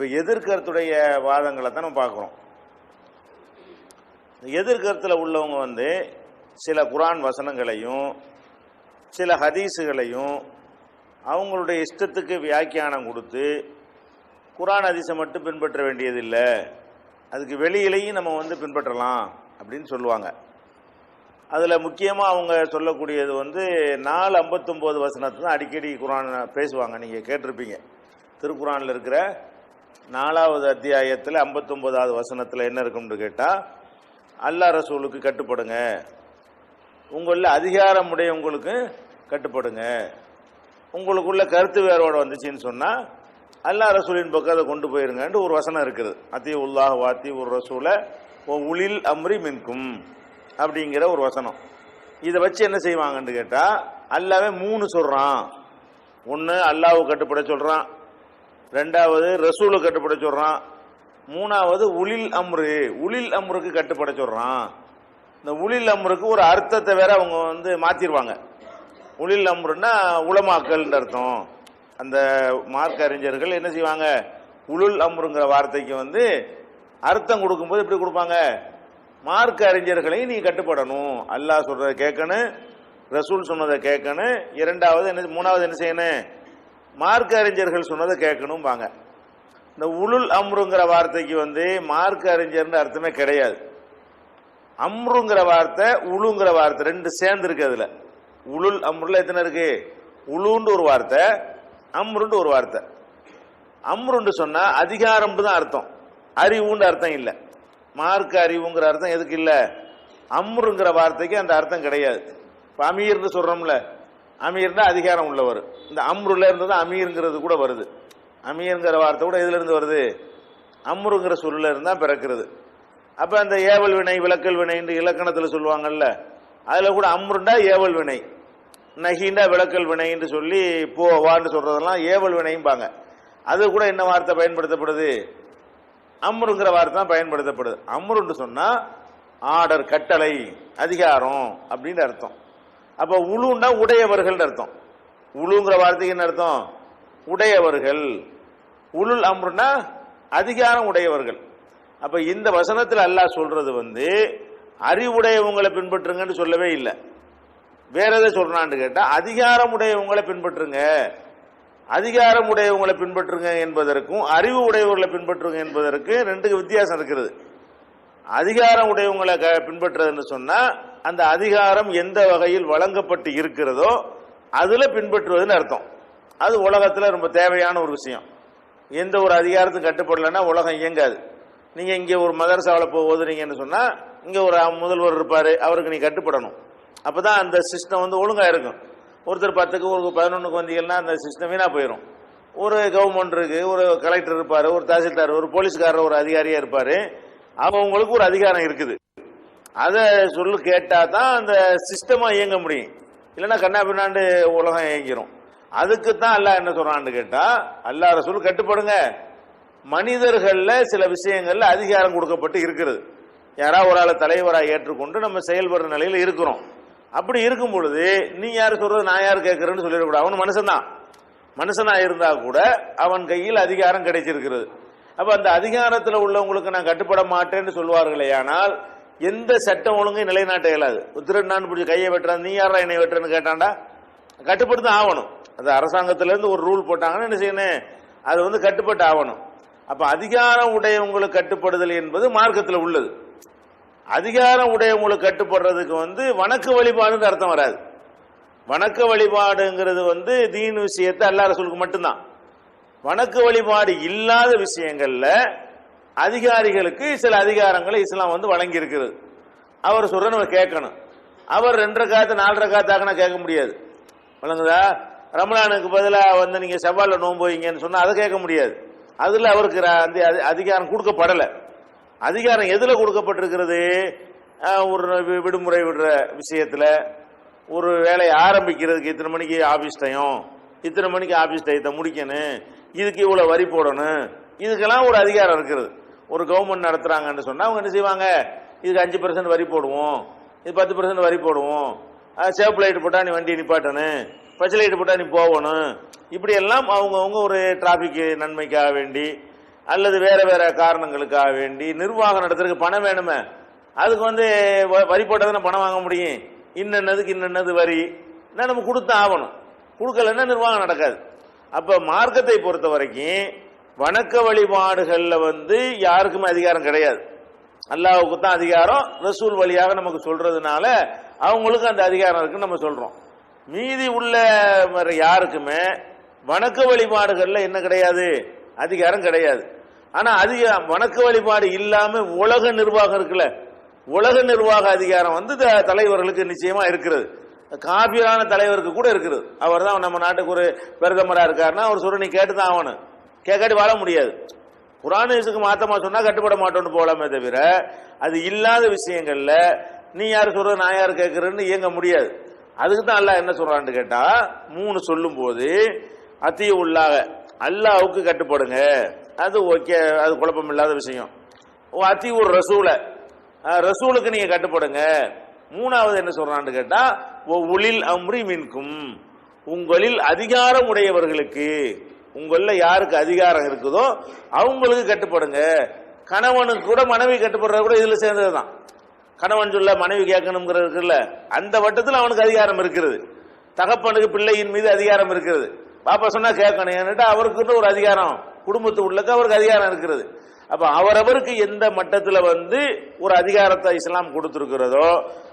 இப்போ எதிர்கருத்துடைய வாதங்களை தான் நம்ம பார்க்குறோம். எதிர்கருத்தில் உள்ளவங்க வந்து சில குரான் வசனங்களையும் சில ஹதீஸுகளையும் அவங்களுடைய இஷ்டத்துக்கு வியாக்கியானம் கொடுத்து குரான் ஹதீஸை மட்டும் பின்பற்ற வேண்டியதில்லை. அதுக்கு வெளியிலையும் நம்ம வந்து பின்பற்றலாம் அப்படின்னு சொல்லுவாங்க. அதில் முக்கியமாக அவங்க சொல்லக்கூடியது வந்து நாலு ஐம்பத்தொம்போது வசனத்தை தான் அடிக்கடி குரான் பேசுவாங்க. நீங்கள் கேட்டிருப்பீங்க. திருக்குறானில் இருக்கிற நாலாவது அத்தியாயத்தில் ஐம்பத்தொம்போதாவது வசனத்தில் என்ன இருக்கும்னு கேட்டால் அல்லா ரசூலுக்கு கட்டுப்படுங்க. உங்களில் அதிகாரம் உடையவங்களுக்கு கட்டுப்படுங்க. உங்களுக்குள்ள கருத்து வேறுபாடு வந்துச்சுன்னு சொன்னால் அல்லா ரசூலின் பக்கம் அதை கொண்டு போயிருங்கன்ட்டு ஒரு வசனம் இருக்குது. அத்தி உல்லாஹ் வாத்தி ஒரு ரசூலை உளில் அம்ரி மின்கும் அப்படிங்கிற ஒரு வசனம். இதை வச்சு என்ன செய்வாங்கன்னு கேட்டால் அல்லாவே மூணு சொல்கிறான் ஒன்று அல்லாஹ்வுக்கு கட்டுப்பட சொல்கிறான் ரெண்டாவது ரசூலு கட்டுப்பட சொல்கிறான் மூணாவது உளில் அம்ரு. உளில் அம்ருக்கு கட்டுப்பட சொல்கிறான் இந்த உளில் அம்ருக்கு ஒரு அர்த்தத்தை வேற அவங்க வந்து மாற்றிடுவாங்க உளில் அம்ருன்னா உளமாக்கல்ன்ற அர்த்தம். அந்த மார்க் அறிஞர்கள் என்ன செய்வாங்க? உளுல் அம்ருங்கிற வார்த்தைக்கு வந்து அர்த்தம் கொடுக்கும்போது எப்படி கொடுப்பாங்க? மார்க் அறிஞர்களையும் நீ கட்டுப்படணும். அல்லாஹ் சொல்றதை கேட்கணும். ரசூல் சொன்னதை கேட்கணும். இரண்டாவது என்ன மூணாவது என்ன செய்யணும்? மார்க்க அறிஞர்கள் சொன்னதை கேட்கணும்பாங்க. இந்த உளுல் அம்ருங்கிற வார்த்தைக்கு வந்து மார்க்க அறிஞர்னு அர்த்தமே கிடையாது. அம்ருங்கிற வார்த்தை உளுங்கிற வார்த்தை ரெண்டு சேர்ந்து இருக்கு அதுல. உளுல் அம்ருல எத்தனை இருக்கு? உளுன்னு ஒரு வார்த்தை அம்ருண்டு ஒரு வார்த்தை. அம்ருண்டு சொன்னா அதிகாரம்னு தான் அர்த்தம். அறிவுன்னு அர்த்தம் இல்லை. மார்க்க அறிவுங்கிற அர்த்தம் எதுக்கு இல்லை? அம்ருங்கிற வார்த்தைக்கு அந்த அர்த்தம் கிடையாது. இப்போ அமீர்னு அமீர் தான் அதிகாரம் உள்ளவர். இந்த அம்ருல இருந்து தான் அமீருங்கிறது கூட வருது. அமீருங்கிற வார்த்தை கூட எதுல இருந்து வருது? அம்ருங்கிற சொல்லுல இருந்தா பிறக்கிறது. அப்ப அந்த ஏவல் வினை விளக்கல் வினைன்னு இலக்கணத்துல சொல்லுவாங்கல்ல அதுல கூட அம்ருண்டா ஏவல் வினை நகிண்டா விளக்கல் வினைன்னு சொல்லி போ வான்னு சொல்றதெல்லாம் ஏவல் வினைம்பாங்க. அது கூட என்ன வார்த்தை பயன்படுத்தப்படுது? அம்ருங்கிற வார்த்தை தான் பயன்படுத்தப்படுது. அம்ருன்னு சொன்னா ஆர்டர் கட்டளை அதிகாரம் அப்படின்னு அர்த்தம். அப்ப உளுன்னா உடையவர்கள் அர்த்தம். உளுங்கிற வார்த்தைக்கு என்ன அர்த்தம்? உடையவர்கள். உளுல் அம்ருன்னா அதிகாரம் உடையவர்கள். அப்ப இந்த வசனத்தில் அல்லாஹ் சொல்றது வந்து அறிவுடையவங்களை பின்பற்றுங்கன்னு சொல்லவே இல்லை. வேற எதை சொல்றான்னு கேட்டா அதிகாரம் உடையவங்களை பின்பற்றுங்க. அதிகாரம் உடையவங்களை பின்பற்றுங்க என்பதற்கும் அறிவு உடையவர்களை பின்பற்றுங்க என்பதற்கு ரெண்டு வித்தியாசம் இருக்கிறது. அதிகாரம் உடையவங்களை க- பின்பற்றுறதுன்னு சொன்னா அந்த அதிகாரம் எந்த வகையில் வழங்கப்பட்டு இருக்கிறதோ அதுல பின்பற்றுவதுன்னு அர்த்தம். அது உலகத்துல ரொம்ப தேவையான ஒரு விஷயம். எந்த ஒரு அதிகாரத்துக்கும் கட்டுப்படலைன்னா உலகம் இயங்காது. நீங்க இங்க ஒரு மதரசாவில் போய் ஓதுறீங்கன்னு சொன்னா இங்க ஒரு முதல்வர் இருப்பாரு அவருக்கு நீ கட்டுப்படணும். அப்பதான் அந்த சிஸ்டம் வந்து ஒழுங்கா இருக்கும். ஒருத்தர் பத்துக்கு ஒரு பதினொன்றுக்கு வந்தீங்கன்னா அந்த சிஸ்டம் வீணா போயிடும் ஒரு கவர்மெண்ட் இருக்கு ஒரு கலெக்டர் இருப்பாரு ஒரு தாசில்தார் ஒரு போலீஸ்காரர் ஒரு அதிகாரியா இருப்பாரு. அவங்களுக்கு ஒரு அதிகாரம் இருக்குது. அதை சொல்லு கேட்டால் தான் அந்த சிஸ்டமாக இயங்க முடியும். இல்லைன்னா கண்ணா பின்னாண்டு உலகம் இயங்கிரும். அதுக்கு தான் அல்லாஹ் என்ன சொல்றான்னு கேட்டால் அல்லாஹ் ரசூல் கட்டுப்படுங்க. மனிதர்களில் சில விஷயங்களில் அதிகாரம் கொடுக்கப்பட்டு இருக்கிறது. யாராவது ஒரு ஆளை தலைவராக ஏற்றுக்கொண்டு நம்ம செயல்படுற நிலையில் இருக்கிறோம். அப்படி இருக்கும் பொழுது நீ யார் சொல்றது நான் யார் கேட்கறேன்னு சொல்லிடக்கூடாது. அவன் மனுஷன்தான். மனுஷனா இருந்தா கூட அவன் கையில் அதிகாரம் கிடைச்சிருக்கிறது. அப்ப அந்த அதிகாரத்துல உள்ளவங்களுக்கு நான் கட்டுப்பட மாட்டேன்னு சொல்லுவார்களே ஆனால் எந்த சட்டம் ஒழுங்கு நிலைநாட்ட இயலாது. திருநான் பிடிச்சி கையை வெட்டுறான் நீ யாரா என்னை வெட்டுறன்னு கேட்டாண்டா? கட்டுப்பட்டு தான் ஆகணும். அந்த அரசாங்கத்துல இருந்து ஒரு ரூல் போட்டாங்கன்னா என்ன செய்யணும்? அது வந்து கட்டுப்பட்டு ஆகணும். அப்ப அதிகாரம் உடையவங்களுக்கு கட்டுப்படுதல் என்பது மார்க்கத்தில் உள்ளது. அதிகாரம் உடையவங்களுக்கு கட்டுப்படுறதுக்கு வந்து வணக்க வழிபாடுன்னு அர்த்தம் வராது. வணக்க வழிபாடுங்கிறது வந்து தீன் விஷயத்தை அல்லா ரசூலுக்கு மட்டும்தான். வணக்க வழிபாடு இல்லாத விஷயங்கள்ல அதிகாரிகளுக்கு சில அதிகாரங்களை இஸ்லாம் வந்து வழங்கி இருக்கிறது அவர் சொல்ற நம்ம கேட்கணும். அவர் ரெண்டரை காத்து நாலரை காத்தாக்கனா கேட்க முடியாது. வழங்குதா ரமலானுக்கு பதிலாக வந்து நீங்க செவ்வாயில் நோன்பு வைங்கன்னு சொன்னா அதை கேட்க முடியாது. அதுல அவருக்கு அந்த அதி- அதிகாரம் கொடுக்கப்படலை. அதிகாரம் எதுல கொடுக்கப்பட்டிருக்கிறது? ஒரு வி- விடுமுறை விடுற விஷயத்துல. ஒரு வேலையை ஆரம்பிக்கிறதுக்கு இத்தனை மணிக்கு ஆபீஸ் டயம் இத்தனை மணிக்கு ஆபீஸ் டயத்தை முடிக்கணும். இதுக்கு இவ்வளவு வரி போடணும். இதுக்கெல்லாம் ஒரு அதிகாரம் இருக்கிறது ஒரு கவர்மெண்ட் நடத்துறாங்கன்னு சொன்னா அவங்க என்ன செய்வாங்க? இதுக்கு அஞ்சு பர்சன்ட் வரி போடுவோம். இது பத்து பர்சன்ட் வரி போடுவோம். சேஃப் லைட் போட்டா நீ வண்டி நிப்பாட்டணும். பச்சை லைட் போட்டா நீ போகணும். இப்படி எல்லாம் அவங்கவுங்க ஒரு டிராபிக் நன்மைக்காக வேண்டி அல்லது வேற வேற காரணங்களுக்காக வேண்டி நிர்வாகம் நடத்துறதுக்கு பணம் வேணுமே. அதுக்கு வந்து வ- வரி போட்டால் தானே பணம் வாங்க முடியும். இன்னன்னதுக்கு இன்னன்னது வரி. என்ன நம்ம கொடுத்து ஆகணும். கொடுக்கலன்னா நிர்வாகம் நடக்காது. அப்ப மார்க்கத்தை பொறுத்த வரைக்கும் வணக்க வழிபாடுகள்ல வந்து யாருக்குமே அதிகாரம் கிடையாது. அல்லாவுக்கு தான் அதிகாரம் ரசூல் வழியாக நமக்கு சொல்றதுனால அவங்களுக்கு அந்த அதிகாரம் இருக்குன்னு நம்ம சொல்றோம். மீதி உள்ள யாருக்குமே வணக்க வழிபாடுகள்ல என்ன கிடையாது? அதிகாரம் கிடையாது. ஆனா அதிக வணக்க வழிபாடு இல்லாம உலக நிர்வாகம் இருக்குல்ல உலக நிர்வாக அதிகாரம் வந்து த- தலைவர்களுக்கு நிச்சயமா இருக்கிறது. காபிரான தலைவருக்கு கூட இருக்குது. அவர் தான் நம்ம நாட்டுக்கு ஒரு பிரதமராக இருக்காருன்னா அவர் சொல்ற நீ கேட்டு தான் ஆகணும். கேட்காட்டி வாழ முடியாது. குரானுக்கு மாத்தமா சொன்னா கட்டுப்பட மாட்டோம்னு போகலாமே தவிர அது இல்லாத விஷயங்கள்ல நீ யார் சொல்ற நான் யார் கேட்கறேன்னு இயங்க முடியாது. அதுக்கு தான் அல்லாஹ் என்ன சொல்றான்னு கேட்டா மூணு சொல்லும் போது அத்திய உள்ளாக அல்லாவுக்கு கட்டுப்படுங்க. அது ஓகே அது குழப்பம் இல்லாத விஷயம். அத்தி ஒரு ரசூலை. ரசூலுக்கு நீங்க கட்டுப்படுங்க. மூணாவது என்ன சொல்றான்னு கேட்டா ஓ அம்ரி மின்கும். உங்களில் அதிகாரம் உடையவர்களுக்கு உங்களில் யாருக்கு அதிகாரம் இருக்குதோ அவங்களுக்கு கட்டுப்படுங்க. கணவனுக்கு கூட மனைவி கட்டுப்படுறது கூட இதுல சேர்ந்ததுதான். கணவன் சொல்ல மனைவி கேட்கணுங்கிறது இருக்குல்ல அந்த வட்டத்தில் அவனுக்கு அதிகாரம் இருக்கிறது. தகப்பனுக்கு பிள்ளையின் மீது அதிகாரம் இருக்கிறது. பாப்பா சொன்னா கேட்கணும். ஏன்னுட்டு அவருக்கு ஒரு அதிகாரம். குடும்பத்து உள்ளக்கு அவருக்கு அதிகாரம் இருக்கிறது. அப்ப அவரவருக்கு எந்த மட்டத்துல வந்து ஒரு அதிகாரத்தை இஸ்லாம் கொடுத்துருக்கிறதோ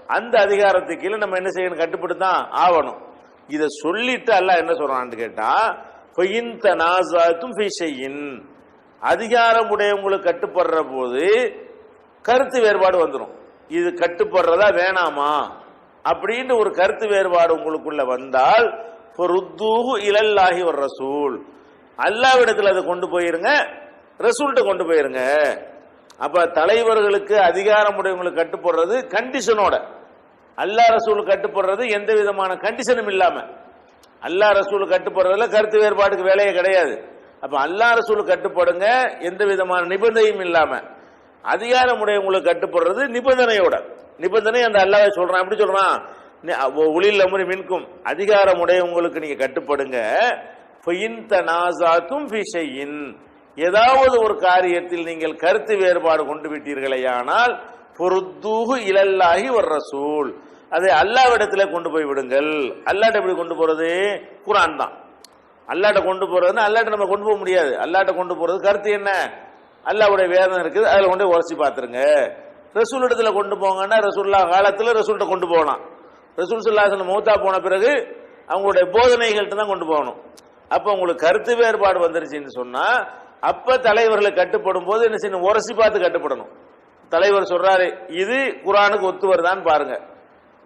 அந்த அதிகாரத்துக்கு கீழே நம்ம என்ன செய்யணும்? கட்டுப்பட்டு ஆகணும். இதை சொல்லிட்டு அல்லாஹ் என்ன சொல்றான்னு கேட்டா ஃபயின் தனாசாத்தும் அதிகாரம் உடையவங்களுக்கு கட்டுப்படுற போது கருத்து வேறுபாடு வந்துடும் இது கட்டுப்படுறதா வேணாமா? அப்படின்னு ஒரு கருத்து வேறுபாடு உங்களுக்குள்ள வந்தால் பொருத்தூகு இலல்லாஹி ஒரு ரசூல் அல்லாவிடத்தில் அதை கொண்டு போயிருங்க. ரசூல்கிட்ட கொண்டு போயிருங்க. அப்ப தலைவர்களுக்கு அதிகாரம் உடையவங்களுக்கு கட்டுப்படுறது கண்டிஷனோட அல்லா ரசூல் கட்டுப்படுறது எந்த விதமான கண்டிஷனும் இல்லாம. அல்லா ரசூல் கட்டுப்படுறதுல கருத்து வேறுபாடுக்கு வேலையே கிடையாது. அப்ப அல்லா ரசூல் கட்டுப்படுங்க எந்த விதமான நிபந்தனையும் இல்லாம. அதிகாரம் உடையவங்களுக்கு கட்டுப்படுறது நிபந்தனையோட. நிபந்தனை அந்த அல்லாத சொல்றான். எப்படி சொல்றான். ஒளியில் அமுறி மின்கும். அதிகாரம் உடையவங்களுக்கு நீங்க கட்டுப்படுங்க. ஃபயின் தனாசாத்தும் ஃபிஷையின் ஏதாவது ஒரு காரியத்தில் நீங்கள் கருத்து வேறுபாடு கொண்டு விட்டீர்களேயானால் பொருத்தூகு இலல்லாகி ஒரு ரசூல் அதை அல்லாவிடத்தில் கொண்டு போய் விடுங்கள். அல்லாட்ட எப்படி கொண்டு போகிறது குரான் தான். அல்லாட்ட கொண்டு போகிறதுனா அல்லாட்ட நம்ம கொண்டு போக முடியாது. அல்லாட்ட கொண்டு போகிறது கருத்து என்ன? அல்லாவுடைய வேதம் இருக்குது அதில் கொண்டு போய் பார்த்துருங்க. ரசூல் இடத்துல கொண்டு போங்கன்னா ரசூல்லா காலத்தில் ரசூல்கிட்ட கொண்டு போகலாம். ரசூல் சுல்லாசன் மூத்தா போன பிறகு அவங்களுடைய போதனைகள்கிட்ட தான் கொண்டு போகணும். அப்போ உங்களுக்கு கருத்து வேறுபாடு வந்துருச்சுன்னு சொன்னால் அப்ப தலைவர்களை கட்டுப்படும் போது என்ன செய்யணும்? உரசி பார்த்து கட்டுப்படணும். தலைவர் சொல்றாரு இது குரானுக்கு ஒத்து வருதான்னு பாருங்க.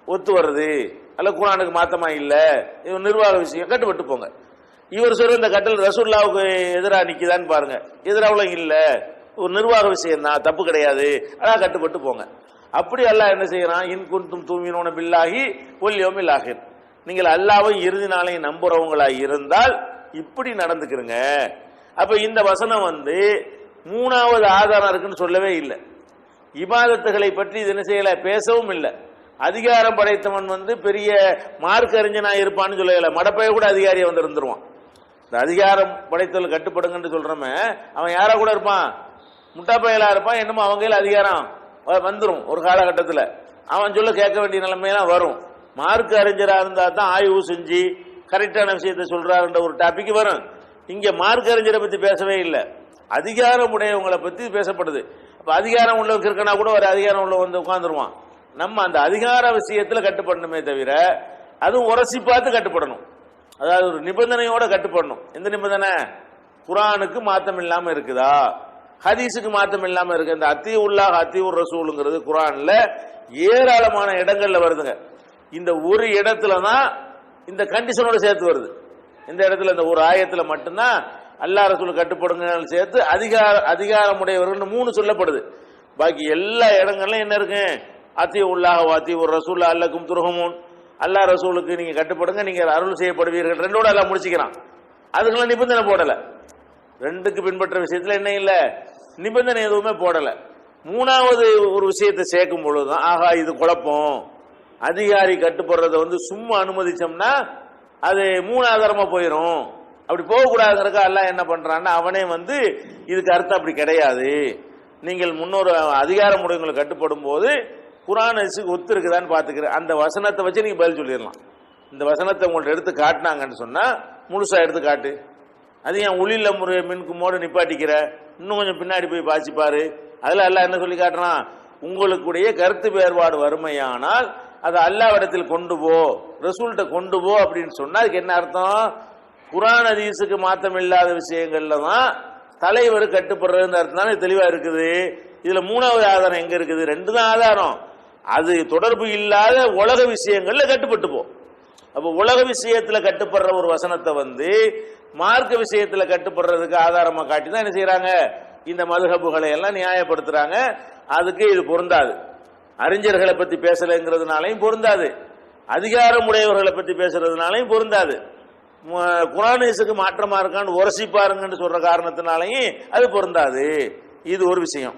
ஒத்து வருது. அல்ல குரானுக்கு மாத்தமா இல்ல. இது நிர்வாக விஷயம். கட்டுப்பட்டு போங்க. இவர் சொல்ற இந்த கட்டல் ரசூல்லாவுக்கு எதிராக நிக்குதான்னு பாருங்க. எதிராக இல்ல. ஒரு நிர்வாக விஷயம் தான் தப்பு கிடையாது. அதான் கட்டுப்பட்டு போங்க. அப்படி அல்லாஹ் என்ன செய்யறான்? இன் குன்தும் தூமினோன பில்லாகி ஒல்யோமில் ஆகிர். நீங்கள் அல்லாவும் இறுதி நாளையும் நம்புறவங்களா இருந்தால் இப்படி நடந்துக்கிறங்க அப்ப இந்த வசனம் வந்து மூணாவது ஆதாரம் இருக்குன்னு சொல்லவே இல்லை. இபாதத்துகளை பற்றி இது என்ன செய்யல? பேசவும் இல்லை. அதிகாரம் படைத்தவன் வந்து பெரிய மார்க் அறிஞனா இருப்பான்னு சொல்லல. மடப்பைய கூட அதிகாரியை வந்து இருந்துருவான். இந்த அதிகாரம் படைத்தல் கட்டுப்படுங்கன்னு சொல்றமே அவன் யாரா கூட இருப்பான்? முட்டா இருப்பான் என்னமோ அவங்க அதிகாரம் வ- ஒரு காலகட்டத்தில். அவன் சொல்ல கேட்க வேண்டிய நிலைமையெல்லாம் வரும். மார்க் அறிஞராக இருந்தால் தான் ஆய்வு செஞ்சு கரெக்டான விஷயத்தை சொல்றாருன்ற ஒரு டாபிக் வரும். இங்க மார்க்கறிஞரை பற்றி பத்தி பேசவே இல்லை. அதிகாரம் உடையவங்களை பத்தி பேசப்படுது. அப்ப அதிகாரம் உள்ளவங்க இருக்கனா கூட ஒரு அதிகாரம் உள்ள வந்து உட்காந்துருவான் நம்ம அந்த அதிகார விஷயத்துல கட்டுப்படணுமே தவிர அதுவும் உரசி பார்த்து கட்டுப்படணும். அதாவது ஒரு நிபந்தனையோட கட்டுப்படணும். எந்த நிபந்தனை? குரானுக்கு மாத்தம் இல்லாம இருக்குதா? ஹதீஸுக்கு மாத்தம் இல்லாம இருக்கு. இந்த அத்தி உள்ளாக அத்தி உர் ரசூலுங்கிறது குரான்ல ஏராளமான இடங்கள்ல வருதுங்க. இந்த ஒரு இடத்துல தான் இந்த கண்டிஷனோட சேர்த்து வருது. இந்த இடத்துல இந்த ஒரு ஆயத்துல மட்டும்தான் அல்லா ரசூல் கட்டுப்படுங்க சேர்த்து அதிகார அதிகாரமுடையவர்கள் மூணு சொல்லப்படுது. பாக்கி எல்லா இடங்கள்லையும் என்ன இருக்கு? அத்தி உள்ளாக வாத்தி ஒரு ரசூல் அல்லக்கும் துருகமும் அல்லா ரசூலுக்கு நீங்க கட்டுப்படுங்க நீங்க அருள் செய்யப்படுவீர்கள். ரெண்டோட எல்லாம் முடிச்சுக்கிறான் அதுக்கெல்லாம் நிபந்தனை போடல. ரெண்டுக்கு பின்பற்ற விஷயத்துல என்ன இல்ல? நிபந்தனை எதுவுமே போடல. மூணாவது ஒரு விஷயத்தை சேர்க்கும் பொழுதுதான் ஆகா இது குழப்பம். அதிகாரி கட்டுப்படுறத வந்து சும்மா அனுமதிச்சோம்னா அது மூணாதாரமா போயிடும் அப்படி போகக்கூடாதுங்கிறக்க எல்லாம் என்ன பண்றான்னா அவனே வந்து இதுக்கு அர்த்தம் அப்படி கிடையாது. நீங்கள் முன்னோரு அதிகார உடையவங்களை கட்டுப்படும் போது குரான் ஹதீஸுக்கு ஒத்து இருக்குதான்னு பாத்துக்கிறேன் அந்த வசனத்தை வச்சு நீங்க பதில் சொல்லிடலாம். இந்த வசனத்தை உங்கள்ட்ட எடுத்து காட்டினாங்கன்னு சொன்னா முழுசா எடுத்து காட்டு. அது ஏன் உளில முறை மின்குமோடு நிப்பாட்டிக்கிற? இன்னும் கொஞ்சம் பின்னாடி போய் பாய்ச்சிப்பாரு அதில் எல்லாம் என்ன சொல்லி காட்டுறான்? உங்களுக்குடைய கருத்து வேறுபாடு வறுமையானால் அதை அல்லாவிடத்தில் கொண்டு போ. ரசூல்கிட்ட கொண்டு போ அப்படின்னு சொன்னா அதுக்கு என்ன அர்த்தம்? குரான் ஹதீஸுக்கு மாத்தம் இல்லாத விஷயங்கள்ல தான் தலைவர் கட்டுப்படுறதுன்னு அர்த்தம் தானே? தெளிவா இருக்குது. இதுல மூணாவது ஆதாரம் எங்க இருக்குது? ரெண்டு தான் ஆதாரம். அது தொடர்பு இல்லாத உலக விஷயங்கள்ல கட்டுப்பட்டு போ. அப்ப உலக விஷயத்துல கட்டுப்படுற ஒரு வசனத்தை வந்து மார்க்க விஷயத்துல கட்டுப்படுறதுக்கு ஆதாரமா காட்டி தான் என்ன செய்யறாங்க இந்த மதுகபுகளை எல்லாம் நியாயப்படுத்துறாங்க. அதுக்கு இது பொருந்தாது. அறிஞர்களை பத்தி பேசலைங்கிறதுனாலையும் பொருந்தாது. அதிகாரம் உடையவர்களை பத்தி பேசுறதுனாலையும் பொருந்தாது. மு- குரானேசுக்கு மாற்றமா இருக்கான்னு உரசி பாருங்கன்னு சொல்ற காரணத்தினாலையும் அது பொருந்தாது. இது ஒரு விஷயம்.